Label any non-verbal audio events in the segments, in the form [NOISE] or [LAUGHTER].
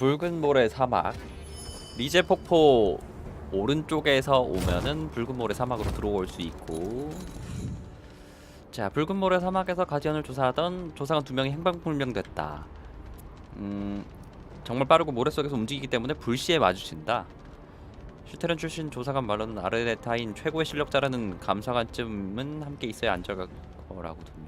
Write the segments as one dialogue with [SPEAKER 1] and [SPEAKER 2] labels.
[SPEAKER 1] 붉은 모래 사막. 리제 폭포 오른쪽에서 오면은 붉은 모래 사막으로 들어올 수 있고. 자 붉은 모래 사막에서 가디언을 조사하던 조사관 두 명이 행방불명됐다. 음 정말 빠르고 모래 속에서 움직이기 때문에 불시에 마주친다. 슈테른 출신 조사관 말로는 아르데타인 최고의 실력자라는 감사관쯤은 함께 있어야 안전할 거라거든요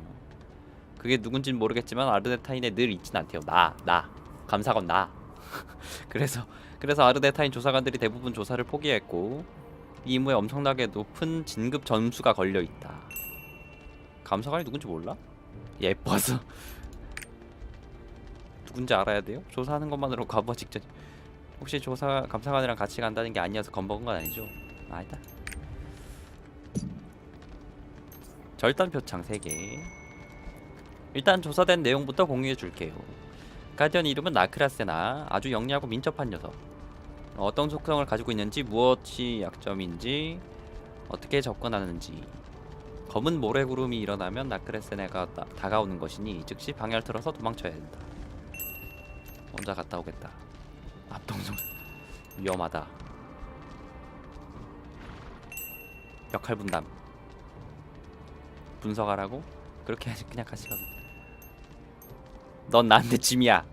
[SPEAKER 1] 그게 누군진 모르겠지만 아르데타인에 늘 있진 않대요. 나 나. 감사관 나 [LAUGHS] 그래서 그래서 아르데타인 조사관들이 대부분 조사를 포기했고 이 임무에 엄청나게 높은 진급 점수가 걸려 있다. 감사관이 누군지 몰라? 예뻐서 [LAUGHS] 누군지 알아야 돼요? 조사하는 것만으로 과부하 직전. 혹시 조사 감사관이랑 같이 간다는 게 아니어서 겁먹은 건 아니죠? 아니다. 절단 표창 3개. 일단 조사된 내용부터 공유해 줄게요. 가디언 이름은 나크라세나 아주 영리하고 민첩한 녀석. 어떤 속성을 가지고 있는지 무엇이 약점인지 어떻게 접근하는지. 검은 모래구름이 일어나면 나크라세네가 다- 다가오는 것이니 즉시 방향을 틀어서 도망쳐야 된다. 혼자 갔다 오겠다. 앞동선. [LAUGHS] 위험하다. 역할 분담. 분석하라고? 그렇게 그냥 같이 가 넌 나한테 짐이야.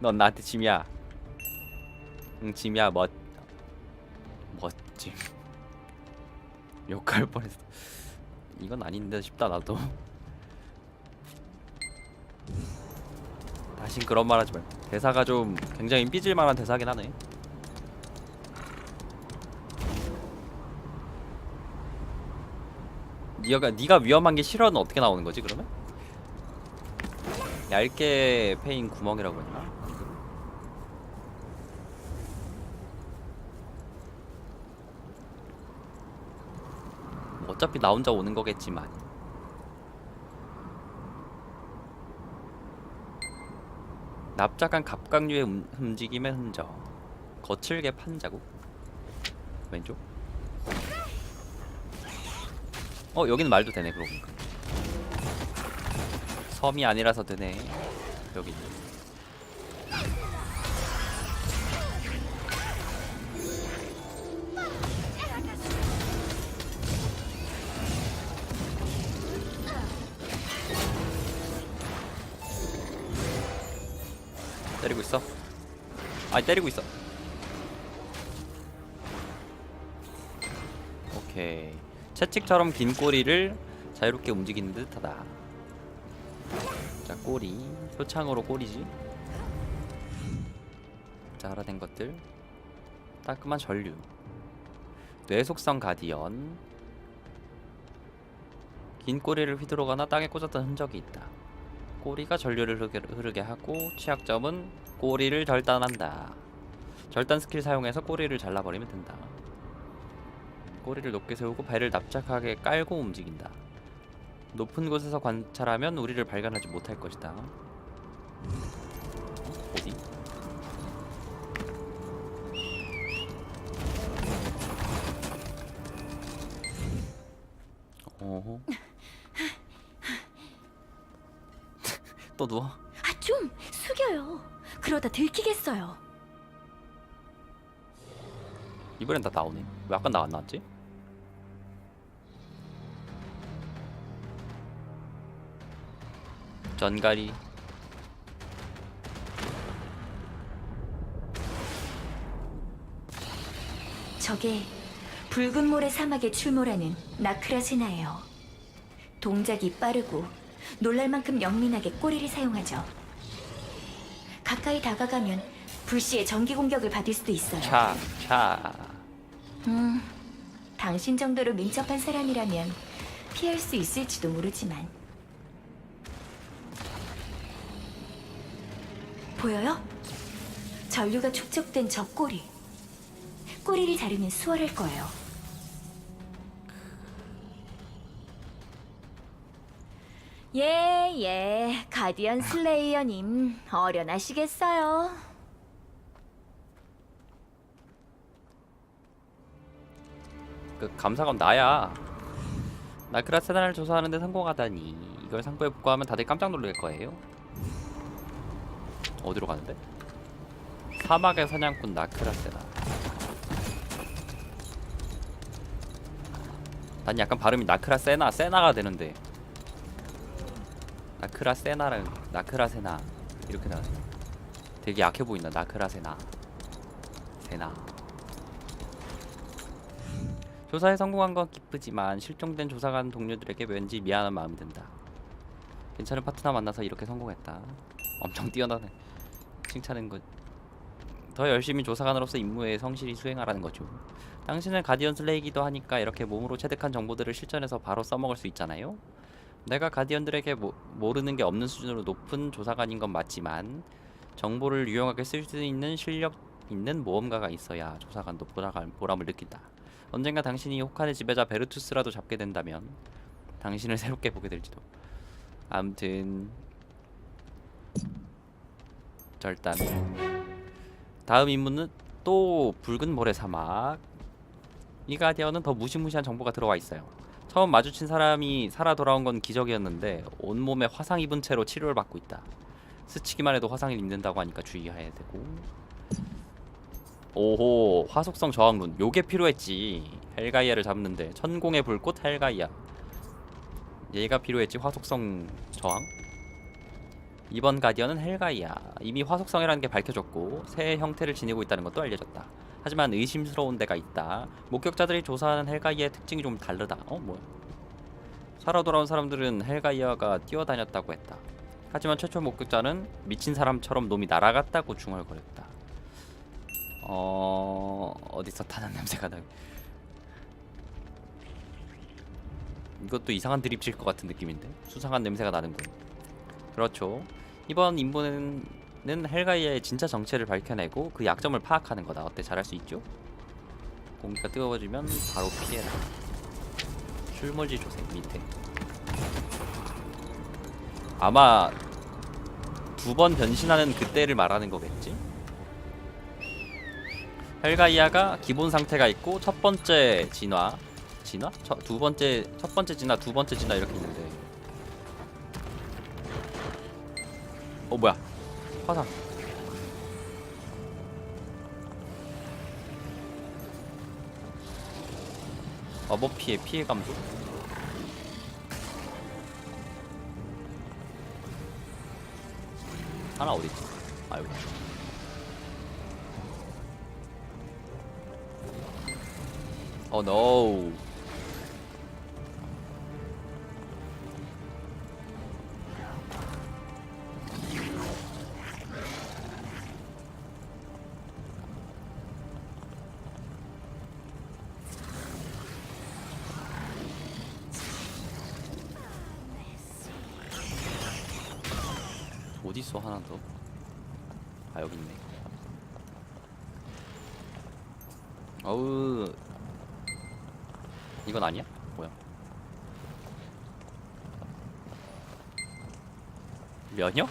[SPEAKER 1] 넌 나한테 짐이야. 응 짐이야 멋 멋짐. 욕할 뻔했어. 이건 아닌데 싶다 나도. 다신 그런 말 하지 말고. 대사가 좀 굉장히 삐질 만한 대사긴 하네. 네가 네가 위험한 게 싫어는 어떻게 나오는 거지 그러면? 얇게 패인 구멍이라고 했나? 뭐 어차피 나 혼자 오는 거겠지만. 납작한 갑각류의 움- 움직임의 흔적. 거칠게 판 자국? 왼쪽? 어 여기는 말도 되네 그러고 보니까 섬이 아니라서 되네. 여기. 때리고 있어? 아니 때리고 있어. 오케이. 채찍처럼 긴 꼬리를 자유롭게 움직이는 듯하다. 자 꼬리 표창으로 꼬리지. 자 하라된 것들. 따끔한 전류. 뇌속성 가디언. 긴 꼬리를 휘두르거나 땅에 꽂았던 흔적이 있다. 꼬리가 전류를 흐르게 하고 취약점은 꼬리를 절단한다. 절단 스킬 사용해서 꼬리를 잘라버리면 된다. 꼬리를 높게 세우고 배를 납작하게 깔고 움직인다 높은 곳에서 관찰하면 우리를 발견하지 못할 것이다. 어디? 어허. [LAUGHS] 또 누워.
[SPEAKER 2] 아, 좀 숙여요. 그러다 들키겠어요.
[SPEAKER 1] 이번엔 다 나오네. 왜 아까 나안 나왔지? 전가리.
[SPEAKER 2] 저게 붉은 모래 사막에 출몰하는 나크라세나예요. 동작이 빠르고 놀랄 만큼 영민하게 꼬리를 사용하죠. 가까이 다가가면 불시에 전기 공격을 받을 수도 있어요.
[SPEAKER 1] 차, 차.
[SPEAKER 2] 음, 당신 정도로 민첩한 사람이라면 피할 수 있을지도 모르지만. 보여요? 전류가 축적된 저 꼬리. 꼬리를 자르면 수월할 거예요. 예, 예. 가디언 슬레이어님, 어련하시겠어요.
[SPEAKER 1] 그 감사관 나야. 나크라세나를 조사하는데 성공하다니. 이걸 상부에 보고하면 다들 깜짝 놀랄 거예요. 어디로 가는데? 사막의 사냥꾼 나크라세나. 난 약간 발음이 나크라세나 세나가 되는데. 나크라세나랑 나크라세나. 이렇게 나 되게 약해 보인다. 나크라세나. 세나. 조사에 성공한 건 기쁘지만 실종된 조사관 동료들에게 왠지 미안한 마음이 든다. 괜찮은 파트너 만나서 이렇게 성공했다. 엄청 뛰어나네 칭찬은 것 더 열심히 조사관으로서 임무에 성실히 수행하라는 거죠. 당신은 가디언 슬레이기도 하니까 이렇게 몸으로 체득한 정보들을 실전에서 바로 써먹을 수 있잖아요. 내가 가디언들에게 모, 모르는 게 없는 수준으로 높은 조사관인 건 맞지만 정보를 유용하게 쓸 수 있는 실력 있는 모험가가 있어야 조사관도 보람, 보람을 느낀다. 언젠가 당신이 호칸의 지배자 베르투스라도 잡게 된다면 당신을 새롭게 보게 될지도. 암튼 절단 다음 임무는 또 붉은 모래 사막. 이 가디언은 더 무시무시한 정보가 들어와 있어요. 처음 마주친 사람이 살아 돌아온 건 기적이었는데 온몸에 화상 입은 채로 치료를 받고 있다. 스치기만 해도 화상이 입는다고 하니까 주의해야 되고. 오호 화속성 저항룬. 요게 필요했지. 헬가이아를 잡는데. 천공의 불꽃 헬가이아. 얘가 필요했지 화속성 저항 이번 가디언은 헬가이아. 이미 화속성이라는 게 밝혀졌고 새 형태를 지니고 있다는 것도 알려졌다. 하지만 의심스러운 데가 있다. 목격자들이 조사하는 헬가이아의 특징이 좀 다르다. 어 뭐야? 살아 돌아온 사람들은 헬가이아가 뛰어다녔다고 했다. 하지만 최초 목격자는 미친 사람처럼 놈이 날아갔다고 중얼거렸다. 어 어디서 타는 냄새가 나? 이것도 이상한 드립 칠 것 같은 느낌인데? 수상한 냄새가 나는군 그렇죠 이번 임무는 헬가이아의 진짜 정체를 밝혀내고 그 약점을 파악하는 거다 어때 잘할 수 있죠? 공기가 뜨거워지면 바로 피해라 출몰지 조색 밑에 아마 두 번 변신하는 그때를 말하는 거겠지? 헬가이아가 기본 상태가 있고 첫 번째 진화 진화? 첫, 두 번째 첫 번째 진화 두 번째 진화 이렇게 있는데 어 뭐야 화상 마법 피해 피해 감소 하나 어디 있지? 아 여기 어 노. 어디 있어 하나 더? 아 여기 있네. 어우 이건 아니야? 뭐야? 면역?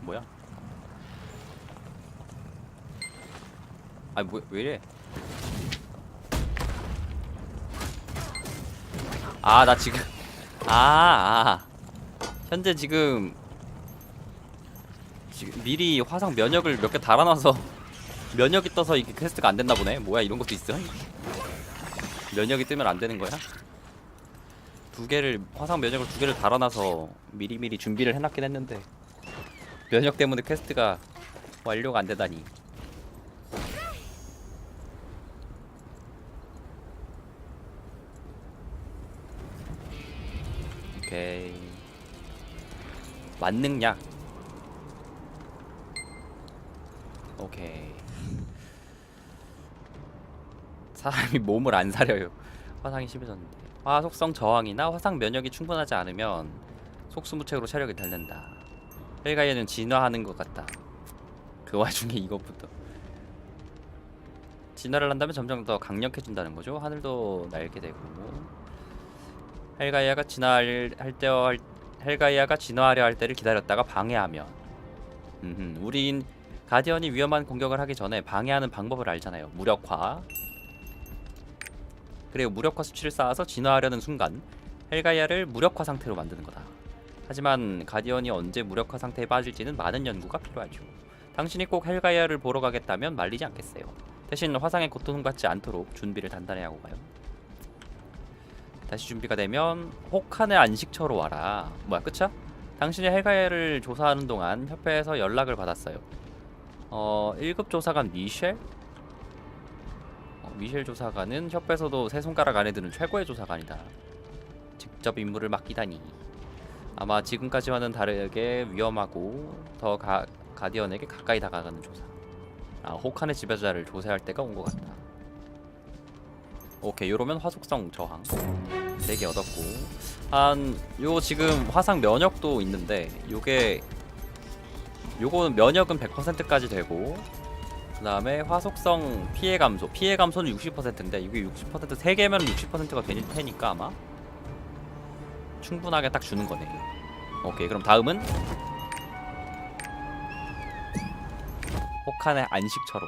[SPEAKER 1] 뭐야? 아니 뭐, 왜 이래? 아 나 지금 아, 아 현재 지금 지금 미리 화상 면역을 몇 개 달아놔서 [LAUGHS] 면역이 떠서 이게 퀘스트가 안 됐나 보네 뭐야 이런 것도 있어? 면역이 뜨면 안 되는 거야? 두 개를 화상 면역을 두 개를 달아놔서 미리미리 준비를 해놨긴 했는데 면역 때문에 퀘스트가 완료가 안 되다니. 오케이. 만능약. 오케이. 사람이 몸을 안 사려요. 화상이 심해졌는데. 화 속성 저항이나 화상 면역이 충분하지 않으면 속수무책으로 체력이 닳는다. 헬가이아는 진화하는 것 같다. 그 와중에 이것부터. 진화를 한다면 점점 더 강력해진다는 거죠. 하늘도 날게 되고. 헬가이아가 진화할 때 헬가이아가 진화하려 할 때를 기다렸다가 방해하면. 음, 우린 가디언이 위험한 공격을 하기 전에 방해하는 방법을 알잖아요. 무력화. 그리고 무력화 수치를 쌓아서 진화하려는 순간 헬가이아를 무력화 상태로 만드는 거다. 하지만 가디언이 언제 무력화 상태에 빠질지는 많은 연구가 필요하죠. 당신이 꼭 헬가이아를 보러 가겠다면 말리지 않겠어요. 대신 화상의 고통받지 않도록 준비를 단단히 하고 가요. 다시 준비가 되면 혹한의 안식처로 와라. 뭐야 끝이야? 당신이 헬가이아를 조사하는 동안 협회에서 연락을 받았어요. 어 1급 조사관 미셸? 어, 미셸 조사관은 협회에서도 세 손가락 안에 드는 최고의 조사관이다. 직접 임무를 맡기다니. 아마 지금까지와는 다르게 위험하고 더 가, 가디언에게 가까이 다가가는 조사. 아, 혹한의 지배자를 조사할 때가 온 것 같다. 오케이, 요러면 화속성 저항 3개 얻었고 한 요 지금 화상 면역도 있는데 요게 요거는 면역은 100%까지 되고 그 다음에 화속성 피해 감소 피해 감소는 60%인데 이게 60% 3개면 60%가 될 테니까 아마 충분하게 딱 주는 거네. 오케이 그럼 다음은 혹한의 안식처로